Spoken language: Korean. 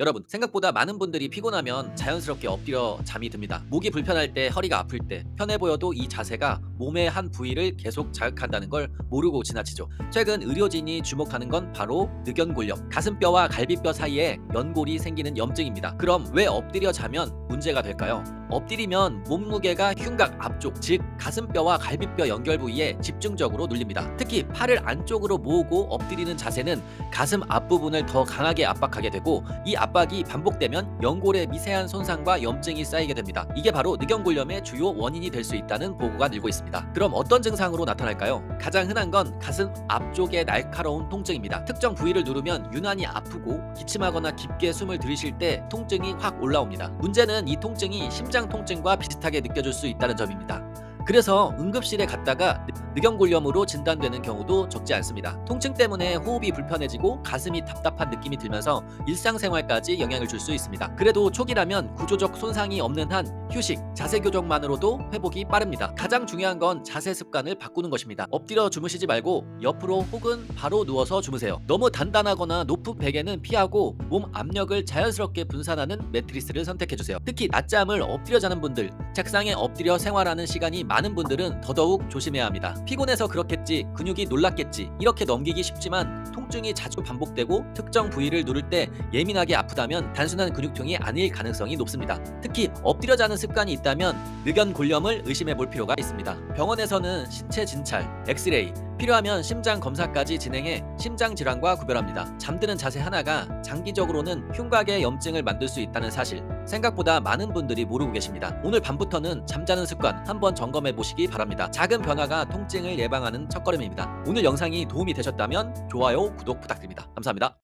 여러분, 생각보다 많은 분들이 피곤하면 자연스럽게 엎드려 잠이 듭니다. 목이 불편할 때, 허리가 아플 때, 편해 보여도 이 자세가 몸의 한 부위를 계속 자극한다는 걸 모르고 지나치죠. 최근 의료진이 주목하는 건 바로 늑연골염, 가슴뼈와 갈비뼈 사이에 연골이 생기는 염증입니다. 그럼 왜 엎드려 자면 문제가 될까요? 엎드리면 몸무게가 흉곽 앞쪽, 즉 가슴뼈와 갈비뼈 연결 부위에 집중적으로 눌립니다. 특히 팔을 안쪽으로 모으고 엎드리는 자세는 가슴 앞부분을 더 강하게 압박하게 되고 이 압 박이 반복되면 연골의 미세한 손상과 염증이 쌓이게 됩니다. 이게 바로 늑연골염의 주요 원인이 될 수 있다는 보고가 늘고 있습니다. 그럼 어떤 증상으로 나타날까요? 가장 흔한 건 가슴 앞쪽의 날카로운 통증입니다. 특정 부위를 누르면 유난히 아프고 기침하거나 깊게 숨을 들이쉴 때 통증이 확 올라옵니다. 문제는 이 통증이 심장 통증과 비슷하게 느껴질 수 있다는 점입니다. 그래서 응급실에 갔다가 늑연골염으로 진단되는 경우도 적지 않습니다. 통증 때문에 호흡이 불편해지고 가슴이 답답한 느낌이 들면서 일상생활까지 영향을 줄 수 있습니다. 그래도 초기라면 구조적 손상이 없는 한 휴식, 자세 교정만으로도 회복이 빠릅니다. 가장 중요한 건 자세 습관을 바꾸는 것입니다. 엎드려 주무시지 말고 옆으로 혹은 바로 누워서 주무세요. 너무 단단하거나 높은 베개는 피하고 몸 압력을 자연스럽게 분산하는 매트리스를 선택해 주세요. 특히 낮잠을 엎드려 자는 분들, 책상에 엎드려 생활하는 시간이 많은 분들은 더더욱 조심해야 합니다. 피곤해서 그렇겠지, 근육이 놀랐겠지, 이렇게 넘기기 쉽지만 통증이 자주 반복되고 특정 부위를 누를 때 예민하게 아프다면 단순한 근육통이 아닐 가능성이 높습니다. 특히 엎드려 자는 습관이 있다면 늑연 골염을 의심해 볼 필요가 있습니다. 병원에서는 신체 진찰, 엑스레이, 필요하면 심장 검사까지 진행해 심장 질환과 구별합니다. 잠드는 자세 하나가 장기적으로는 흉곽의 염증을 만들 수 있다는 사실 생각보다 많은 분들이 모르고 계십니다. 오늘 밤부터는 잠자는 습관 한번 점검해 보시기 바랍니다. 작은 변화가 통증을 예방하는 첫걸음입니다. 오늘 영상이 도움이 되셨다면 좋아요, 구독 부탁드립니다. 감사합니다.